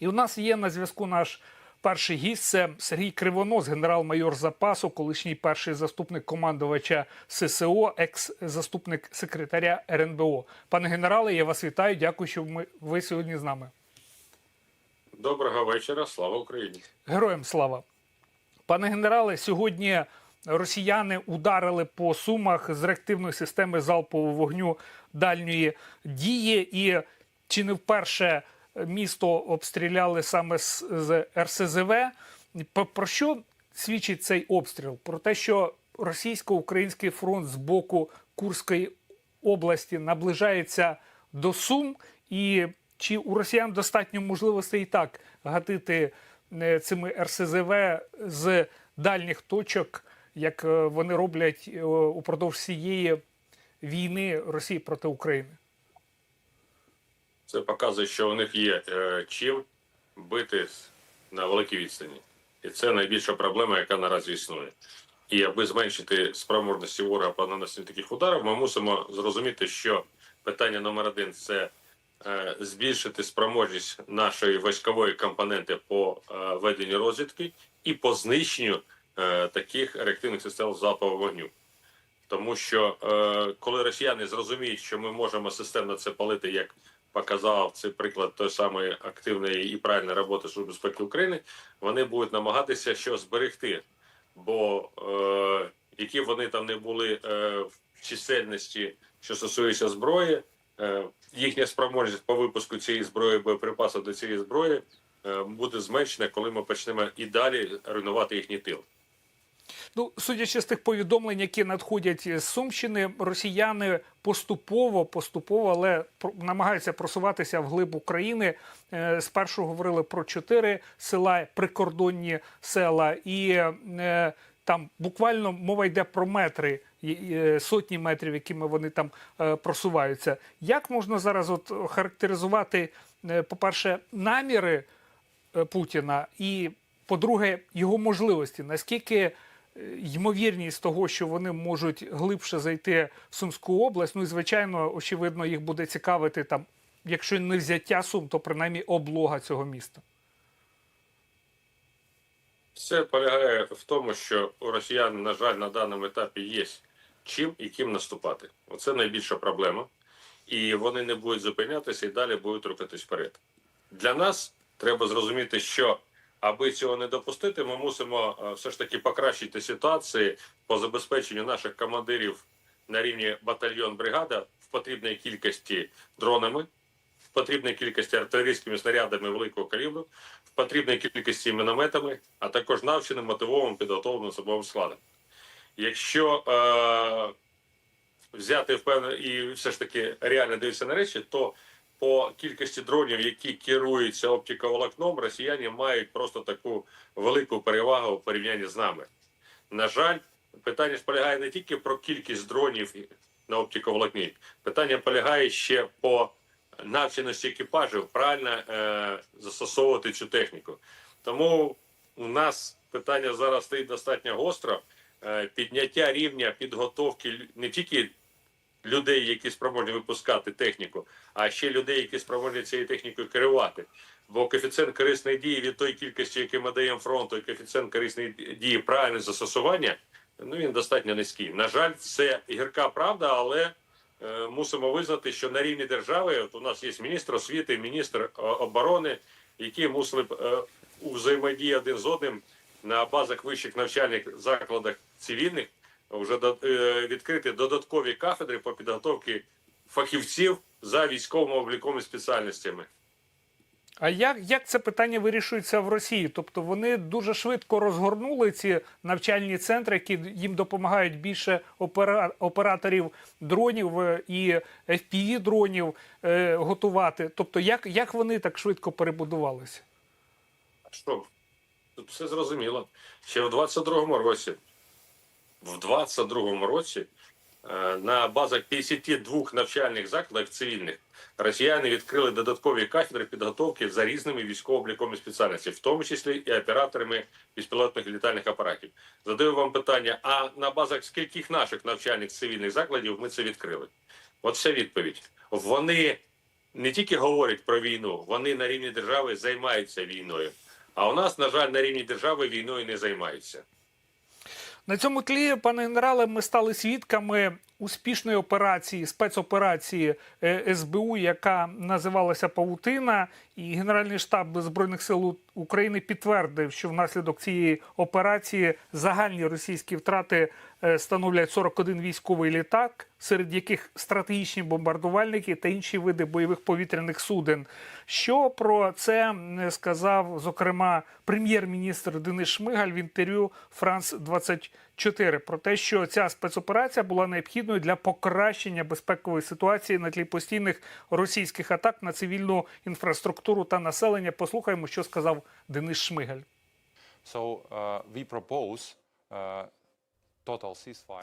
І у нас є на зв'язку наш перший гість. Це Сергій Кривонос, генерал-майор запасу, колишній перший заступник командувача ССО, екс-заступник секретаря РНБО. Пане генерале, я вас вітаю. Дякую, що ми, ви сьогодні з нами. Доброго вечора, слава Україні. Героям слава. Пане генерале, сьогодні росіяни ударили по сумах з реактивної системи залпового вогню дальньої дії. І чи не вперше місто обстріляли саме з, РСЗВ? Про, що свідчить цей обстріл? Про те, що російсько-український фронт з боку Курської області наближається до Сум, і чи у росіян достатньо можливостей і так гатити е, цими РСЗВ з дальніх точок, як е, вони роблять е, упродовж всієї війни Росії проти України? Це показує, що у них є е, чим бити на великій відстані. І це найбільша проблема, яка наразі існує. І аби зменшити спроможності ворога по нанесенню таких ударів, ми мусимо зрозуміти, що питання номер один це е, збільшити спроможність нашої військової компоненти по е, веденню розвідки і по знищенню таких реактивних систем залпового вогню. Тому що е, коли росіяни зрозуміють, що ми можемо системно це палити, як показав цей приклад той самої активної і правильної роботи Служби безпеки України, вони будуть намагатися що зберегти. Бо е, які вони там не були е, в чисельності, що стосується зброї, е, їхня спроможність по випуску цієї зброї, боєприпасів до цієї зброї е, буде зменшена, коли ми почнемо і далі руйнувати їхній тил. Ну, судячи з тих повідомлень, які надходять з Сумщини, росіяни поступово, поступово, але намагаються просуватися вглиб України. Е, Спершу говорили про чотири села, прикордонні села, і е, там буквально мова йде про метри, е, сотні метрів, якими вони там просуваються. Як можна зараз от характеризувати, по-перше, наміри Путіна і, по-друге, його можливості? Наскільки ймовірність того, що вони можуть глибше зайти в Сумську область. Ну і звичайно, очевидно, їх буде цікавити там, якщо не взяття Сум, то принаймні облога цього міста. Це полягає в тому, що у росіян, на жаль, на даному етапі є чим і ким наступати. Оце найбільша проблема. І вони не будуть зупинятися і далі будуть рухатись вперед. Для нас треба зрозуміти, що аби цього не допустити, ми мусимо е, все ж таки покращити ситуацію по забезпеченню наших командирів на рівні батальйон бригада в потрібній кількості дронами, в потрібній кількості артилерійськими снарядами великого калібру, в потрібній кількості мінометами, а також навченим мотивованим підготовленим особовим складом. Якщо е, взяти впевнено і все ж таки реально дивитися на речі, то по кількості дронів, які керуються оптиковолокном, росіяни мають просто таку велику перевагу в порівнянні з нами. На жаль, питання ж полягає не тільки про кількість дронів на оптиковолокні, питання полягає ще по навченості екіпажів правильно е, застосовувати цю техніку. Тому у нас питання зараз стоїть достатньо гостро. Е, підняття рівня підготовки не тільки людей, які спроможні випускати техніку, а ще людей, які спроможні цією технікою керувати. Бо коефіцієнт корисної дії від тої кількості, який ми даємо фронту, і коефіцієнт корисної дії правильне застосування, ну він достатньо низький. На жаль, це гірка правда, але е, мусимо визнати, що на рівні держави от у нас є міністр освіти, міністр е, оборони, які мусили б е, у взаємодії один з одним на базах вищих навчальних закладах цивільних вже е, відкрити додаткові кафедри по підготовці фахівців за військовими обліковими спеціальностями. А як, як це питання вирішується в Росії? Тобто вони дуже швидко розгорнули ці навчальні центри, які їм допомагають більше опера, операторів дронів е, і fpv дронів е, готувати. Тобто, як, як вони так швидко перебудувалися? Що тут все зрозуміло. Ще в 22-му році, в 22-му році е, на базах 52 навчальних закладах цивільних росіяни відкрили додаткові кафедри підготовки за різними військово-обліковими спеціальностями, в тому числі і операторами безпілотних літальних апаратів. Задаю вам питання: а на базах скільких наших навчальних цивільних закладів ми це відкрили? От вся відповідь. Вони не тільки говорять про війну, вони на рівні держави займаються війною. А у нас, на жаль, на рівні держави війною не займаються. На цьому тлі, пане генерале, ми стали свідками успішної операції, спецоперації е, СБУ, яка називалася Павутина. І Генеральний штаб Збройних сил України підтвердив, що внаслідок цієї операції загальні російські втрати е, становлять 41 військовий літак, серед яких стратегічні бомбардувальники та інші види бойових повітряних суден. Що про це сказав, зокрема, прем'єр-міністр Денис Шмигаль в інтерв'ю Франс 24 про те, що ця спецоперація була необхідною для покращення безпекової ситуації на тлі постійних російських атак на цивільну інфраструктуру та населення. Послухаємо, що сказав Денис Шмигаль. So uh, we propose uh.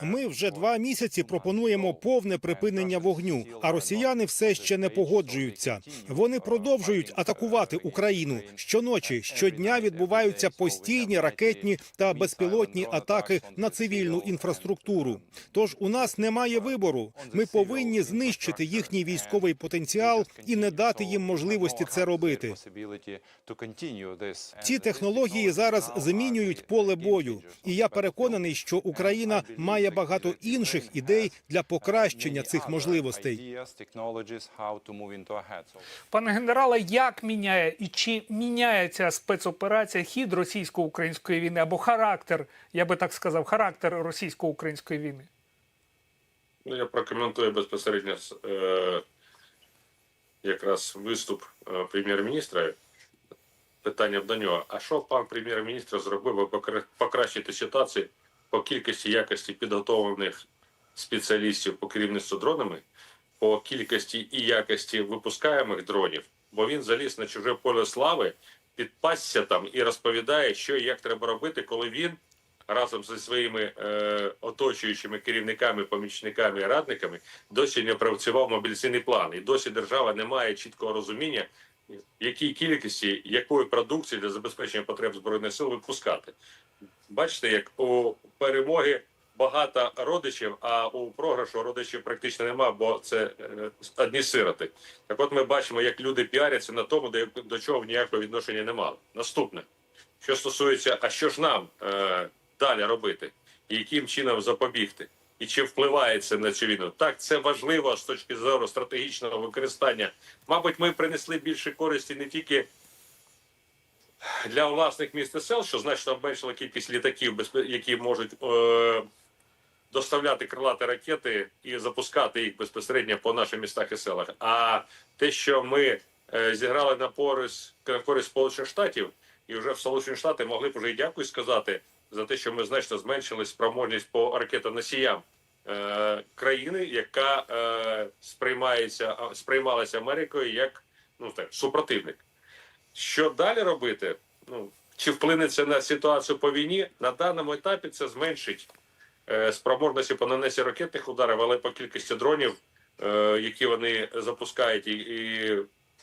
Ми вже два місяці пропонуємо повне припинення вогню, а росіяни все ще не погоджуються. Вони продовжують атакувати Україну щоночі. Щодня відбуваються постійні ракетні та безпілотні атаки на цивільну інфраструктуру. Тож у нас немає вибору. Ми повинні знищити їхній військовий потенціал і не дати їм можливості це робити. Ці технології зараз змінюють поле бою, і я переконаний, що Україна має багато інших ідей для покращення цих можливостей. Пане генерале, як міняє і чи міняє ця спецоперація хід російсько-української війни або характер, я би так сказав, характер російсько-української війни? Ну, я прокоментую безпосередньо е, якраз виступ е, прем'єр-міністра. Питання до нього. А що пан прем'єр-міністр зробив, аби покращити ситуацію по кількості якості підготовлених спеціалістів по керівництву дронами, по кількості і якості випускаємих дронів? Бо він заліз на чуже поле слави, підпасся там і розповідає, що і як треба робити, коли він разом зі своїми е, оточуючими керівниками, помічниками і радниками досі не працював мобілізаційний план. І досі держава не має чіткого розуміння, якій кількості якої продукції для забезпечення потреб збройних сил випускати. Бачите, як у перемоги багато родичів, а у програшу родичів практично нема, бо це е, одні сироти. Так от ми бачимо, як люди піаряться на тому, де до чого ніякого відношення не. Наступне, що стосується, а що ж нам е, далі робити, і яким чином запобігти, і чи впливає це на цю війну? Так, це важливо з точки зору стратегічного використання. Мабуть, ми принесли більше користі не тільки для власних міст і сел, що значно обменшила кількість літаків, які можуть е, доставляти крилаті ракети і запускати їх безпосередньо по наших містах і селах. А те, що ми е, зіграли на користь, на користь Сполучених Штатів, і вже в Сполучені Штати могли б вже і дякую сказати за те, що ми значно зменшили спроможність по ракетоносіям е, країни, яка е, сприймається сприймалася Америкою як ну так супротивник. Що далі робити? Ну чи вплине це на ситуацію по війні? На даному етапі це зменшить е, спроможності по нанесенню ракетних ударів, але по кількості дронів, е, які вони запускають і, і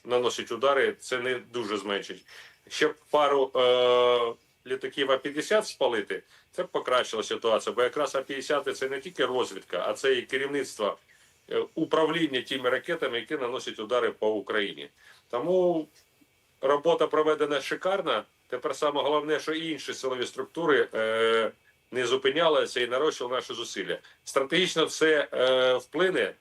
наносять удари, це не дуже зменшить. Ще пару е, літаків А-50 спалити, це б покращило ситуацію, бо якраз А-50 це не тільки розвідка, а це і керівництво е, управління тими ракетами, які наносять удари по Україні. Тому робота проведена шикарна. Тепер саме головне, що і інші силові структури е, не зупинялися і нарощували наші зусилля. Стратегічно це е, вплине,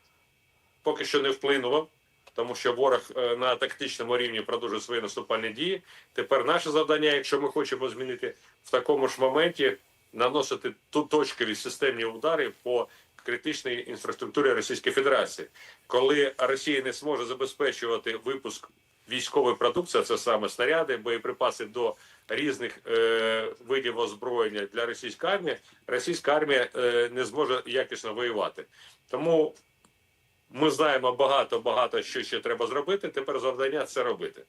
поки що не вплинуло, тому що ворог е, на тактичному рівні продовжує свої наступальні дії. Тепер наше завдання, якщо ми хочемо змінити в такому ж моменті, наносити ту точкові системні удари по критичній інфраструктурі Російської Федерації, коли Росія не зможе забезпечувати випуск військової продукції, це саме снаряди, боєприпаси до різних е, видів озброєння для російської армії, російська армія е, не зможе якісно воювати. Тому ми знаємо багато багато що ще треба зробити. Тепер завдання це робити.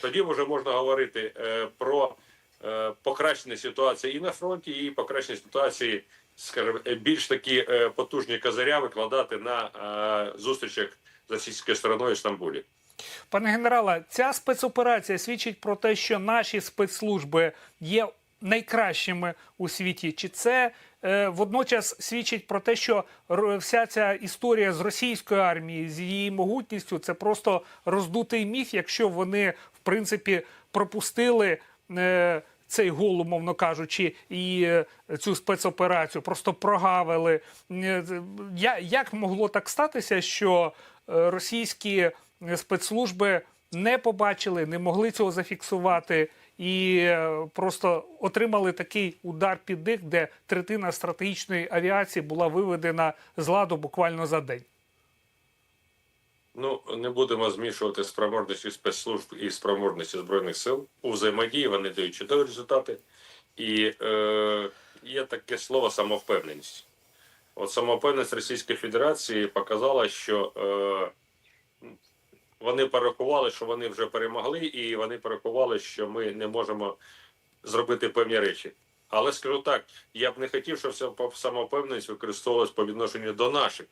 Тоді вже можна говорити е, про е, покращення ситуації і на фронті, і покращення ситуації, скажімо, більш такі е, потужні козиря викладати на е, зустрічах з російською стороною в Стамбулі. Пане генерале, ця спецоперація свідчить про те, що наші спецслужби є найкращими у світі? Чи це е, водночас свідчить про те, що вся ця історія з російською армією, з її могутністю, це просто роздутий міф, якщо вони в принципі пропустили. Е, цей гол, умовно кажучи, і е, цю спецоперацію просто прогавили. Е, Я, як могло так статися, що е, російські спецслужби не побачили, не могли цього зафіксувати і е, просто отримали такий удар під дих, де третина стратегічної авіації була виведена з ладу буквально за день. Ну, не будемо змішувати спроможності спецслужб і спроможності збройних сил. У взаємодії вони дають чудові результати. І е, є таке слово самовпевненість. От самовпевненість Російської Федерації показала, що е, вони порахували, що вони вже перемогли, і вони порахували, що ми не можемо зробити певні речі. Але скажу так, я б не хотів, щоб самовпевненість використовувалась по відношенню до наших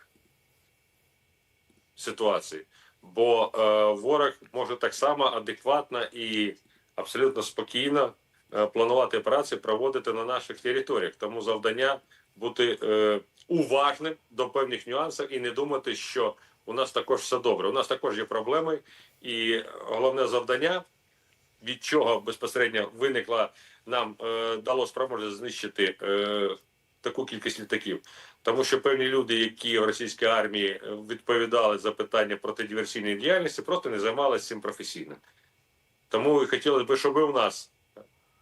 ситуації. Бо е, ворог може так само адекватно і абсолютно спокійно е, планувати операції, проводити на наших територіях. Тому завдання бути е, уважним до певних нюансів і не думати, що у нас також все добре. У нас також є проблеми, і головне завдання, від чого безпосередньо виникла нам е, дало спроможність знищити е, таку кількість літаків. Тому що певні люди, які в російській армії е, відповідали за питання протидиверсійної діяльності, просто не займалися цим професійно. Тому і хотілося б, щоб і нас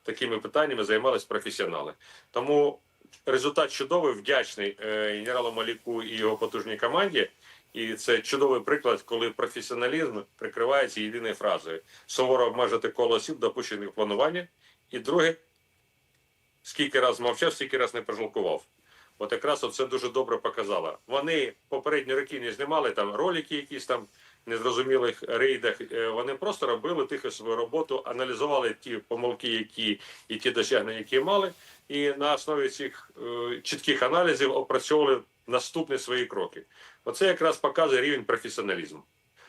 такими питаннями займалися професіонали. Тому результат чудовий, вдячний е, генералу Маліку і його потужній команді. І це чудовий приклад, коли професіоналізм прикривається єдиною фразою: суворо обмежити коло осіб, допущених планування. І друге, скільки раз мовчав, стільки раз не пожалкував. От якраз це дуже добре показало. Вони попередні роки не знімали там ролики, якісь там незрозумілих рейдах. Е, Вони просто робили тихо свою роботу, аналізували ті помилки, які і ті досягнення, які мали, і на основі цих е, чітких аналізів опрацьовували наступні свої кроки. Оце якраз показує рівень професіоналізму.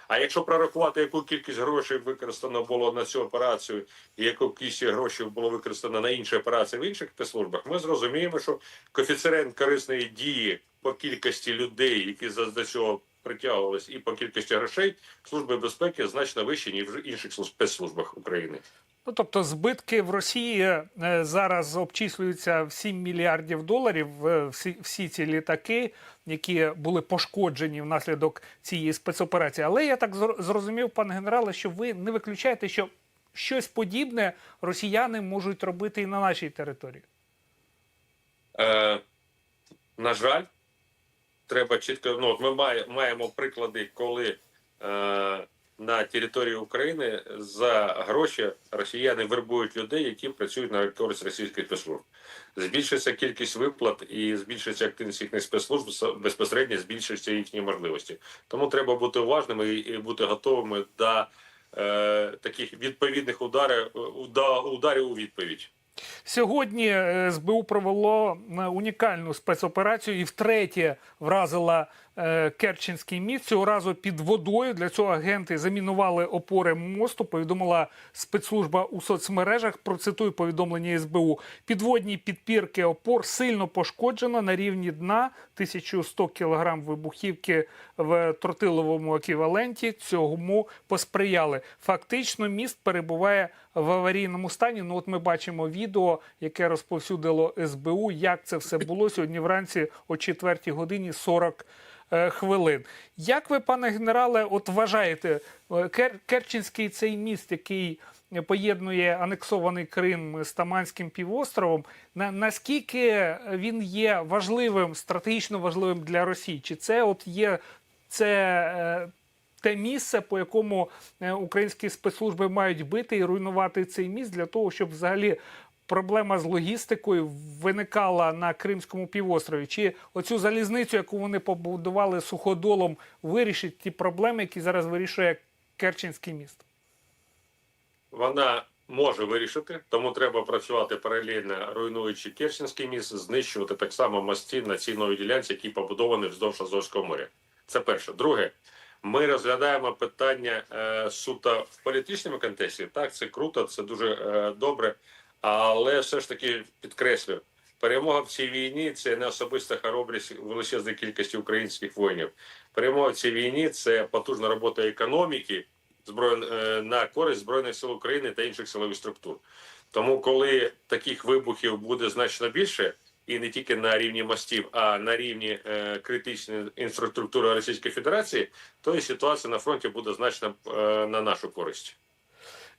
А якщо прорахувати, яку кількість грошей використано було на цю операцію, і яку кількість грошей було використано на інші операції в інших спецслужбах, ми зрозуміємо, що коефіцієнт корисної дії по кількості людей, які за- до цього притягувались, і по кількості грошей служби безпеки значно вищі, ніж в інших спецслужбах України. Ну, тобто збитки в Росії е, зараз обчислюються в 7 мільярдів доларів. е, Всі, всі ці літаки, які були пошкоджені внаслідок цієї спецоперації. Але я так зрозумів, пане генерале, що ви не виключаєте, що щось подібне росіяни можуть робити і на нашій території. Е, на жаль, треба чітко. Ну, от ми має, маємо приклади, коли е, на території України за гроші росіяни вербують людей, які працюють на користь російських спецслужб. Збільшується кількість виплат і збільшується активність їхніх спецслужб, безпосередньо збільшуються їхні можливості. Тому треба бути уважними і, бути готовими до е, таких відповідних ударів, до ударів у відповідь. Сьогодні е, СБУ провело е, унікальну спецоперацію і втретє вразила е, Керченський міст. Цього разу під водою. Для цього агенти замінували опори мосту. Повідомила спецслужба у соцмережах. Процитую повідомлення СБУ. Підводні підпірки опор сильно пошкоджено на рівні дна 1100 кг вибухівки в тротиловому еквіваленті. Цьому посприяли. Фактично, міст перебуває в аварійному стані. Ну, от ми бачимо відео, яке розповсюдило СБУ. Як це все було сьогодні вранці о 4 годині 40 е, хвилин. Як ви, пане генерале, от вважаєте, е, Кер- Керченський цей міст, який поєднує анексований Крим з Таманським півостровом, на, наскільки він є важливим, стратегічно важливим для Росії? Чи це от є це е, те місце, по якому е, українські спецслужби мають бити і руйнувати цей міст для того, щоб взагалі проблема з логістикою виникала на Кримському півострові? Чи оцю залізницю, яку вони побудували суходолом, вирішить ті проблеми, які зараз вирішує Керченський міст? вона може вирішити, тому треба працювати паралельно, руйнуючи Керченський міст, знищувати так само мости на цій новій ділянці, які побудовані вздовж Азовського моря. Це перше. Друге, ми розглядаємо питання е, суто в політичному контексті. Так, це круто, це дуже е, добре. Але все ж таки підкреслю, перемога в цій війні це не особиста хоробрість величезної кількості українських воїнів. Перемога в цій війні це потужна робота економіки е, на користь збройних сил України та інших силових структур. Тому, коли таких вибухів буде значно більше, і не тільки на рівні мостів, а на рівні е, критичної інфраструктури Російської Федерації, то і ситуація на фронті буде значно е, на нашу користь.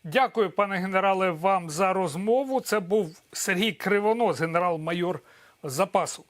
Дякую, пане генерале, вам за розмову. Це був Сергій Кривонос, генерал-майор запасу.